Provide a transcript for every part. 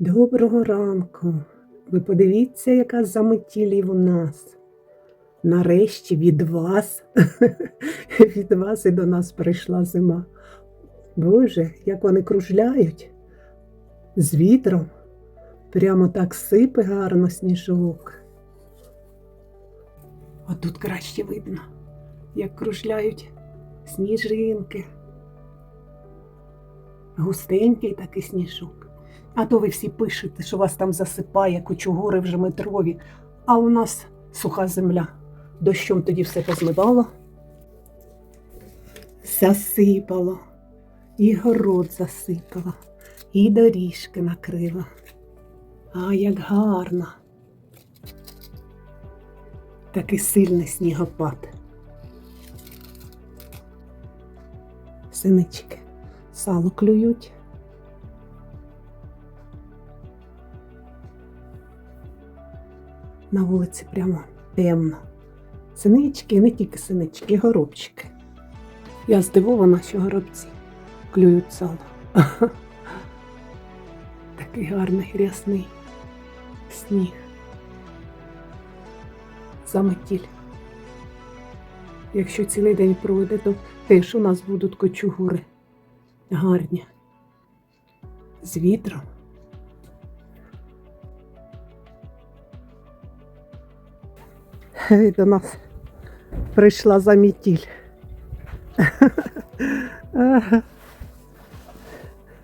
Доброго ранку. Ви подивіться, яка заметілів у нас. Нарешті від вас, від вас і до нас прийшла зима. Боже, як вони кружляють з вітром. Прямо так сипе гарно сніжок. А тут краще видно, як кружляють сніжинки. Густенький такий сніжок. А то ви всі пишете, що вас там засипає, кучугури вже метрові, а у нас суха земля. Дощом тоді все позмивало. Засипало, і город засипало, і доріжки накрило. А як гарно. Такий сильний снігопад. Синички сало клюють. На вулиці прямо темно. Синички, не тільки синички, горобчики. Я здивована, що горобці клюють сало. Такий гарний рясний сніг. Заметіль. Якщо цілий день пройде, то теж у нас будуть кочугури гарні. З вітром. І до нас прийшла замітіль.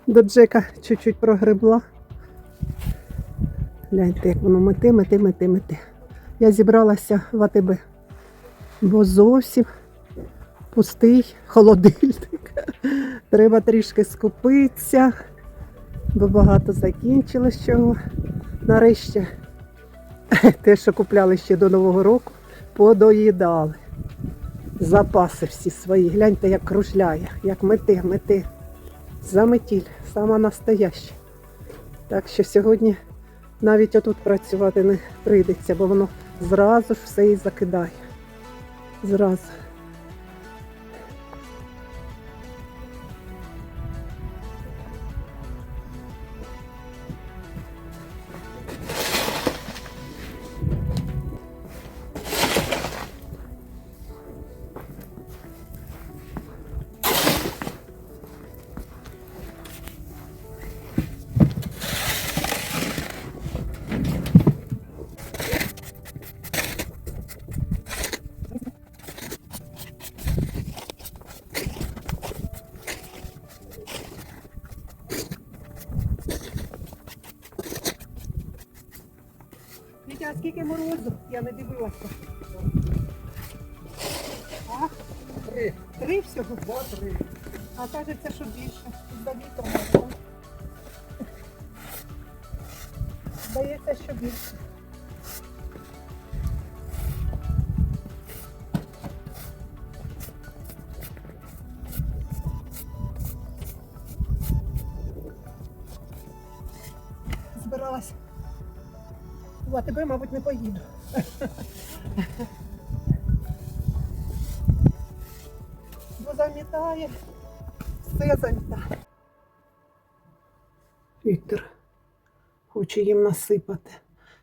До Джека чуть-чуть прогребла. Гляньте, як воно мете, мете, мете, мете. Я зібралася в АТБ, бо зовсім пустий холодильник. Треба трішки скупитися, бо багато закінчилось чого. Нарешті те, що купляли ще до Нового року, подоїдали. Запаси всі свої. Гляньте, як кружляє, як мети, мети. Заметіль, сама настояща. Так що сьогодні навіть отут працювати не прийдеться, бо воно зразу ж все і закидає. Зразу. Вітя, скільки морозу? Я не дивилася. А? Три. Три всього? Два, три. А кажеться, що більше. За вітром. Здається, що більше. В мабуть, не поїду. Бо замітає, все замітає. Віктор хоче їм насипати.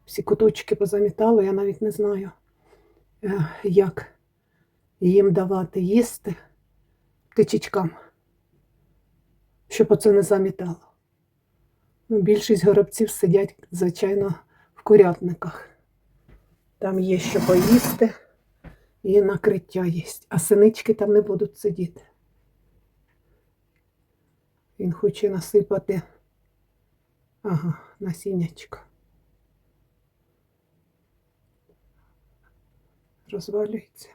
Всі куточки позамітали, я навіть не знаю, е, як їм давати їсти птичечкам, щоб оце не замітало. Ну, більшість горобців сидять, звичайно, курятниках. Там є що поїсти і накриття є. А синички там не будуть сидіти. Він хоче насипати ага, насіннячко. Розвалюється.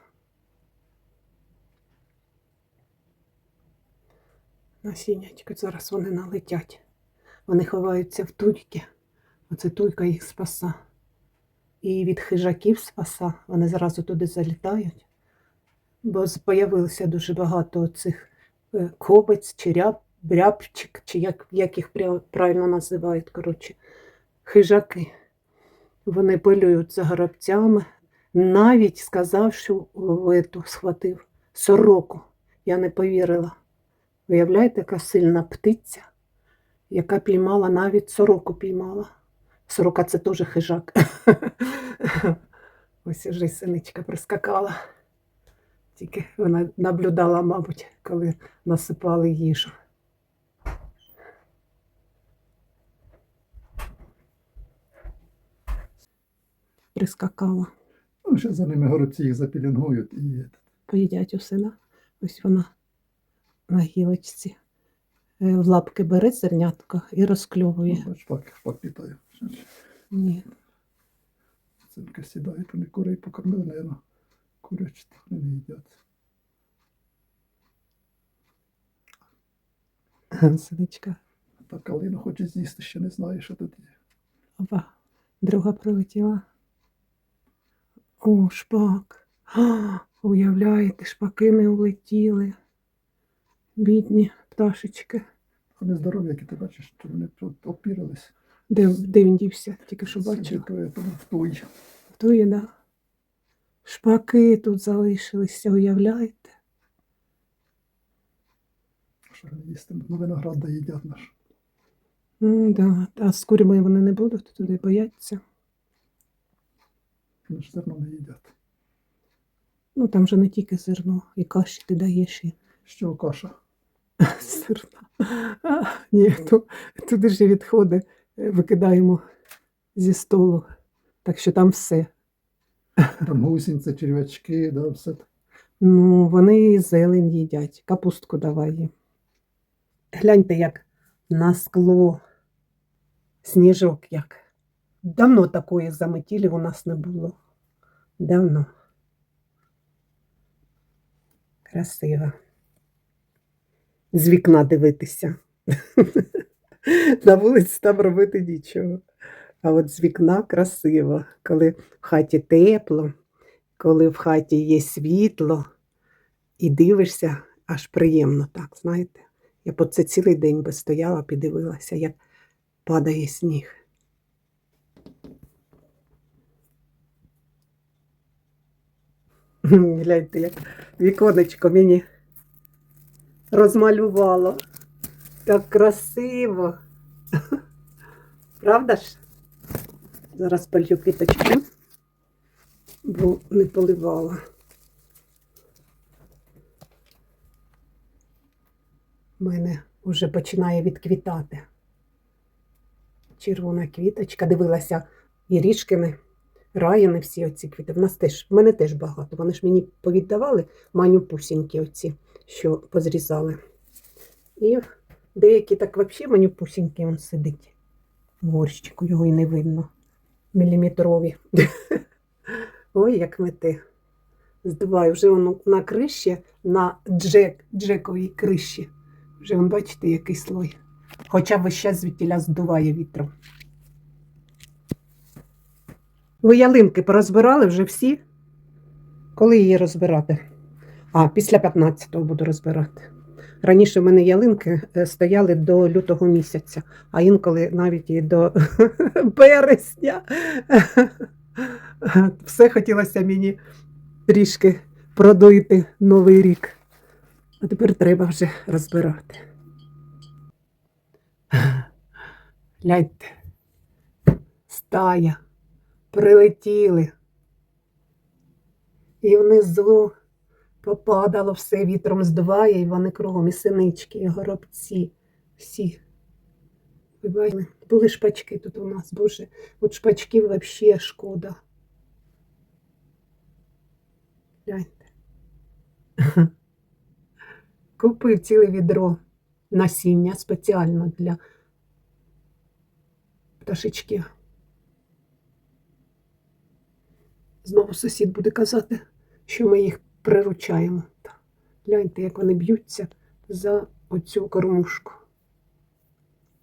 Насіннячко, зараз вони налетять. Вони ховаються в туйки. Оце туйка їх спаса. І від хижаків спаса. Вони зразу туди залітають. Бо з'явилося дуже багато цих е, кобець чи ряб, рябчик, чи як, як їх правильно називають, коротше, хижаки. Вони полюють за горобцями. Навіть сказав, що в схватив сороку. Я не повірила. Виявляєте, яка сильна птиця. яка піймала навіть сороку піймала. Сорока це теж хижак. Ось уже й синичка прискакала. Тільки вона наблюдала, мабуть, коли насипали їжу. Прискакала. Ну, ще за ними горобці їх запілінгують і Поїдять усе, да? Ось вона на гілочці. Е, В лапки бере зернятко і розкльовує. ну, бач, пак, пак питаю. Ні. Цинка сідає, вони курей покормили, наверное, курячі вони не їдять. Синичка. Та калину хоче з'їсти, ще не знає, що тут є. Опа. Друга прилетіла. О, шпак. А, уявляєте, шпаки не улетіли. Бідні пташечки. Вони здорові, які ти бачиш, що вони опірились. Де, де він дівся? Тільки що бачив. Той. Тує, да. Шпаки тут залишилися, уявляєте? Що їсти? Ну, виноград да їдять наш. М, да. А з курями вони не будуть, туди бояться. Вони ж зерно не їдять. Ну там же не тільки зерно, і каші ти даєш і Що каша? зерна. А, ні, туди ж і відходи викидаємо зі столу. Так що там все. Там гусінці, черв'ячки, да, все. Ну, вони зелень їдять, капустку давай їм. Гляньте, як на скло сніжок як. Давно такої заметілі у нас не було. Давно. Красиво. З вікна дивитися. На вулиці там робити нічого. А от з вікна красиво, коли в хаті тепло, коли в хаті є світло, і дивишся, аж приємно так, знаєте. Я по це цілий день би стояла, піддивилася, як падає сніг. Гляньте, як віконечко мені розмалювало. Так красиво. Правда ж? Зараз полью квіточку, бо не поливала. У мене вже починає відквітати. Червона квіточка. Дивилася і ріжкини, раяни всі оці квіти. В нас теж, в мене теж багато. Вони ж мені повіддавали маню пусіньки оці, що позрізали. І деякі так взагалі маню пусіньки він сидить. Горщику його і не видно. Міліметрові. Ой, як мете. Здуваю, вже воно на криші, на джек, джековій криші. Вже ви бачите, який слой. Хоча весь час звідтіля здуває вітром. Ви ялинки порозбирали вже всі? Коли її розбирати? А, після 15-го буду розбирати. Раніше в мене ялинки е, стояли до лютого місяця, а інколи навіть і до березня. Все хотілося мені трішки продуйти новий рік. А тепер треба вже розбирати. Гляньте, стая, прилетіли. І внизу попадало все вітром здуває, і вони кругом, і синички, і горобці. Всі. Ви бачили? Були шпачки тут у нас, боже, от шпачків взагалі шкода. Гляньте. Купив ціле відро насіння спеціально для пташечків. Знову сусід буде казати, що ми їх приручаємо. Гляньте, як вони б'ються за оцю кормушку.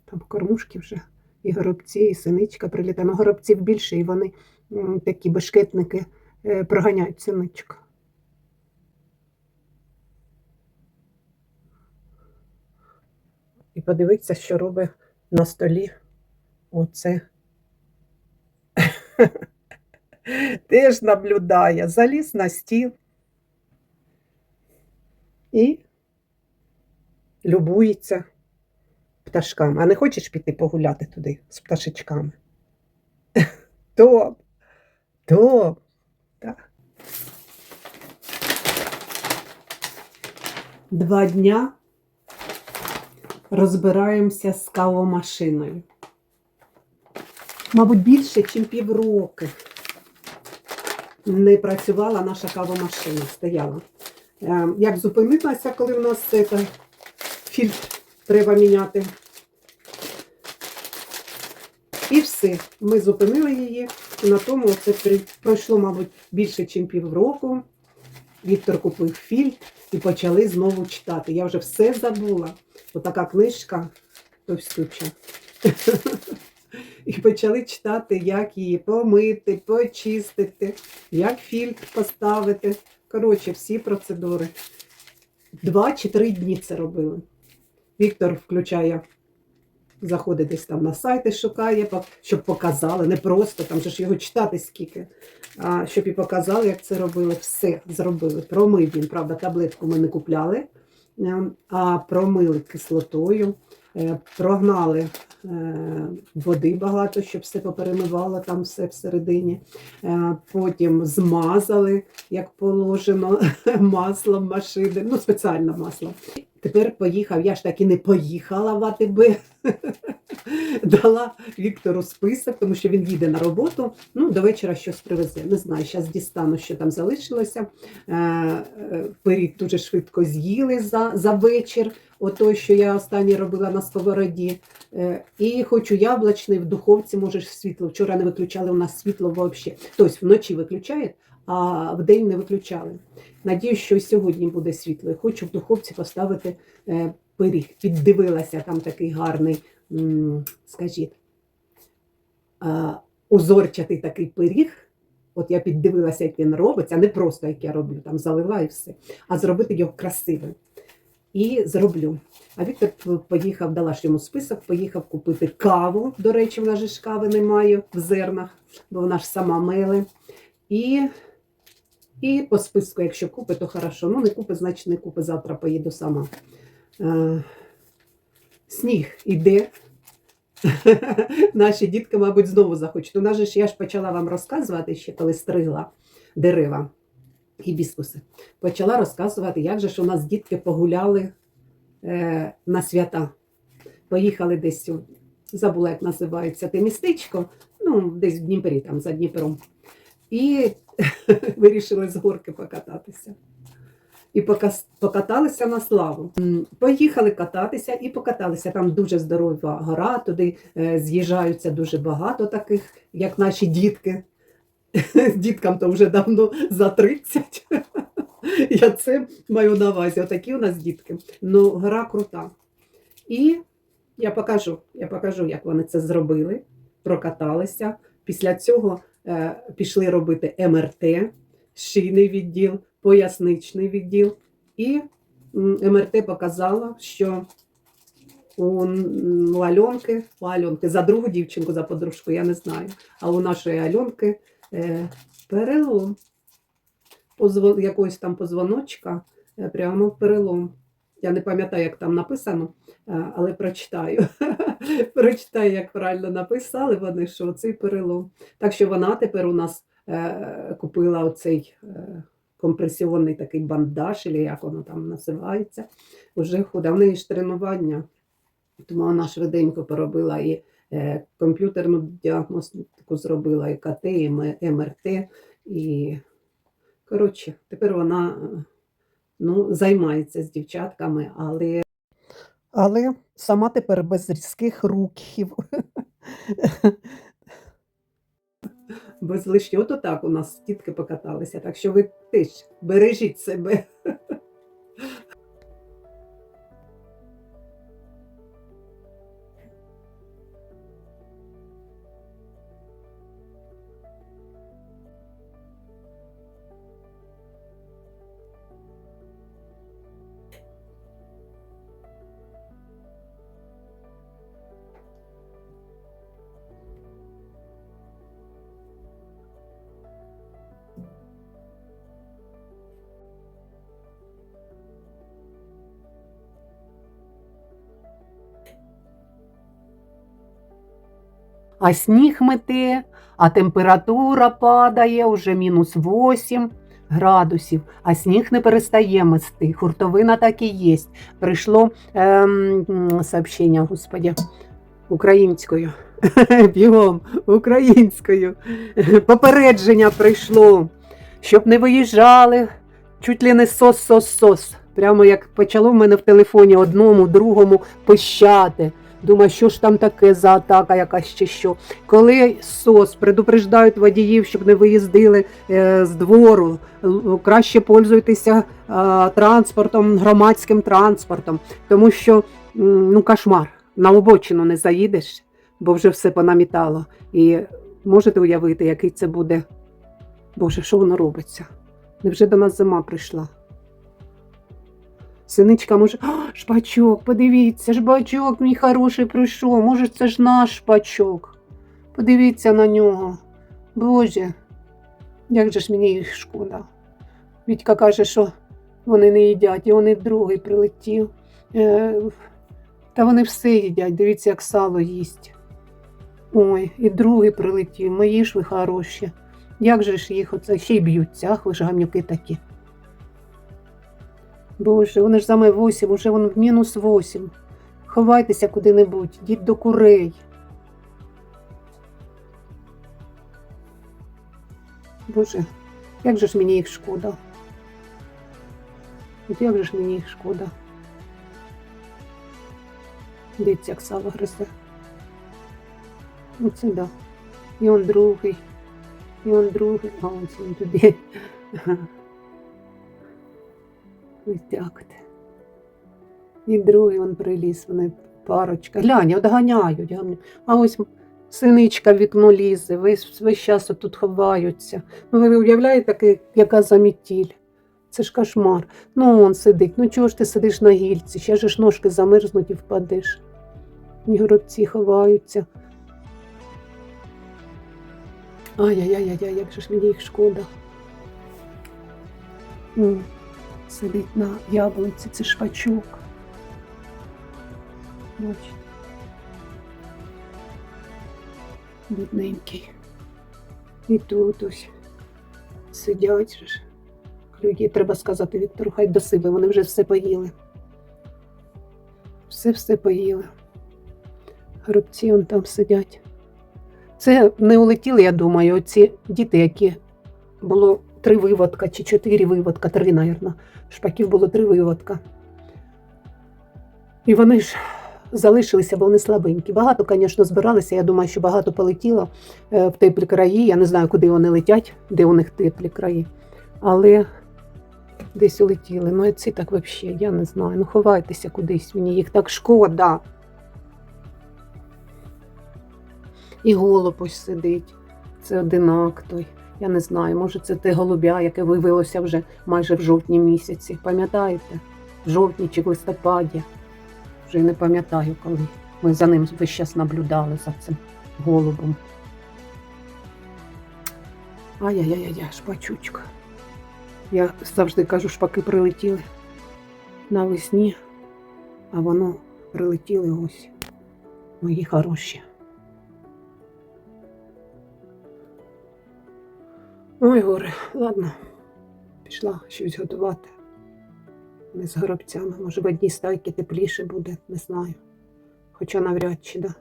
Там кормушки вже і горобці, і синичка прилітає. Ну, горобців більше, і вони такі бешкетники е, проганяють синичку. І подивіться, що робить на столі оце. Теж наблюдає, заліз на стіл і любується пташками. А не хочеш піти погуляти туди з пташечками? То, то, так. Два дня розбираємося з кавомашиною. Мабуть, більше, ніж півроку не працювала наша кавомашина, стояла. Е, Як зупинилася, коли у нас це, фільтр треба міняти. І все. Ми зупинили її. На тому це пройшло, мабуть, більше, ніж півроку. Віктор купив фільтр і почали знову читати. Я вже все забула. Отака книжка товстюча. І почали читати, як її помити, почистити, як фільтр поставити. Коротше, всі процедури. Два чи три дні це робили. Віктор включає, заходить десь там на сайти, шукає, щоб показали, не просто, там же ж його читати скільки, а щоб і показали, як це робили. Все зробили. Промив він, правда, таблетку ми не купляли, е, а промили кислотою, прогнали е, води багато, щоб все поперемивало там все всередині. Е, Потім змазали, як положено, маслом машини, ну, спеціальне масло. Тепер поїхав, я ж так і не поїхала в АТБ. Дала Віктору список, тому що він їде на роботу. Ну, до вечора щось привезе. Не знаю, зараз дістану, що там залишилося. Е, е, Пиріг дуже швидко з'їли за, за вечір. Ото, що я останнє робила на сковороді. Е, І хочу яблучний в духовці, може світло. Вчора не виключали у нас світло взагалі. Тобто вночі виключають, а вдень не виключали. Надіюсь, що сьогодні буде світло. І хочу в духовці поставити е, пиріг. Піддивилася, там такий гарний, скажіть, узорчатий такий пиріг. От я піддивилася, як він робиться, не просто як я роблю, там залила і все, а зробити його красивим. І зроблю. А Віктор поїхав, дала ж йому список, поїхав купити каву. До речі, в нас ж кави немає в зернах, бо вона ж сама меле. І, і по списку, якщо купить, то хорошо. Ну, не купить, значить не купить. Завтра поїду сама. Е, сніг іде. Наші дітки, мабуть, знову захочуть. У нас ж я ж почала вам розказувати ще, коли стригла дерева гібіскуси. Почала розказувати, як же ж у нас дітки погуляли е, на свята. Поїхали десь, забула, як називається те містечко, ну, десь в Дніпрі, там за Дніпром. І вирішили з горки покататися. І покаталися на славу. Поїхали кататися і покаталися. Там дуже здорова гора, туди е, з'їжджаються дуже багато таких, як наші дітки. Діткам то вже давно за 30. Я це маю на увазі. Отакі у нас дітки. Ну, гора крута. І я покажу, я покажу, як вони це зробили, прокаталися. Після цього пішли робити МРТ, шийний відділ, поясничний відділ. І МРТ показала, що у Альонки, у Альонки за другу дівчинку, за подружку, я не знаю. А у нашої Альонки е, перелом якогось там позвоночка, е, прямо перелом. Я не пам'ятаю, як там написано, е, але прочитаю. прочитаю, як правильно написали вони, що цей перелом. Так що вона тепер у нас е, купила оцей е, компресіонний такий бандаж, чи як воно там називається. Уже худа. В неї ж тренування. Тому вона швиденько поробила і комп'ютерну діагностику зробила, і КТ, і МРТ. І, коротше, тепер вона ну, займається з дівчатками, але. Але сама тепер без різких руків. Без лишнього. Ото так у нас тітки покаталися. Так що ви теж бережіть себе. А сніг мете, а температура падає уже мінус 8 градусів, а сніг не перестає мести. Хуртовина так і є. Прийшло ем, сообщення, господі, українською. Бігом, українською. Попередження прийшло, щоб не виїжджали, чуть ли не сос-сос-сос. Прямо як почало в мене в телефоні одному, другому пищати. Думаю, що ж там таке за атака, якась чи що. Коли СОС предупреждають водіїв, щоб не виїздили е, з двору, краще пользуйтеся е, транспортом, громадським транспортом, тому що ну, кошмар. На обочину не заїдеш, бо вже все понамітало. І можете уявити, який це буде. Боже, що воно робиться? Невже до нас зима прийшла? Синичка може, «А, шпачок, подивіться, шпачок мій хороший прийшов. Може, це ж наш шпачок. Подивіться на нього. Боже, як же ж мені їх шкода. Вітька каже, що вони не їдять, і вони другий прилетів. Е, та вони все їдять, дивіться, як сало їсть. Ой, і другий прилетів, мої ж ви хороші. Як же ж їх оце ще й б'ються, ах, ви ж гамнюки такі. Боже, вони ж саме 8, уже воно в мінус 8. Ховайтеся куди-небудь, йдіть до курей. Боже, як же ж мені їх шкода? От як же ж мені їх шкода? Дивіться, як сало гризе. Оце да. І он другий. І он другий. А він туди. От. І другий он приліз, вони парочка. Глянь, от ганяють. ганяють. А ось синичка в вікно лізе, весь, весь час тут ховаються. Ну, ви уявляєте, яка замітіль? Це ж кошмар. Ну, он сидить. Ну чого ж ти сидиш на гільці? Ще ж ножки замерзнуть і впадеш. І горобці ховаються. Ай-яй-яй-яй, як же ж мені їх шкода. Сидить на яблунці, це шпачок. Бачите. Бідненький. І тут ось сидять же. Клює, треба сказати Віктору, хай до себе, вони вже все поїли. Все-все поїли. Горобці он там сидять. Це не улетіли, я думаю, оці діти, які було три виводка чи чотири виводка, три, мабуть. Шпаків було три виводка. І вони ж залишилися, бо вони слабенькі. Багато, звісно, збиралися. Я думаю, що багато полетіло е, в теплі краї. Я не знаю, куди вони летять, де у них теплі краї. Але десь улетіли. Ну, і ці так взагалі, я не знаю. Ну, ховайтеся кудись, мені їх так шкода. І голуб ось сидить. Це одинак той. Я не знаю, може це те голубя, яке виявилося вже майже в жовтні місяці. Пам'ятаєте? В жовтні чи в листопаді. Вже не пам'ятаю коли. Ми за ним весь час наблюдали за цим голубом. Ай-яй-яй-яй, шпачучка. Я завжди кажу, шпаки прилетіли навесні, а воно прилетіли ось. Мої хороші. Ой, горе, ладно, пішла щось готувати. Не з горобцями. Може, в одній стайки тепліше буде, не знаю. Хоча навряд чи, да.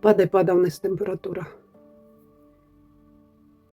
Падай, падав вниз температура.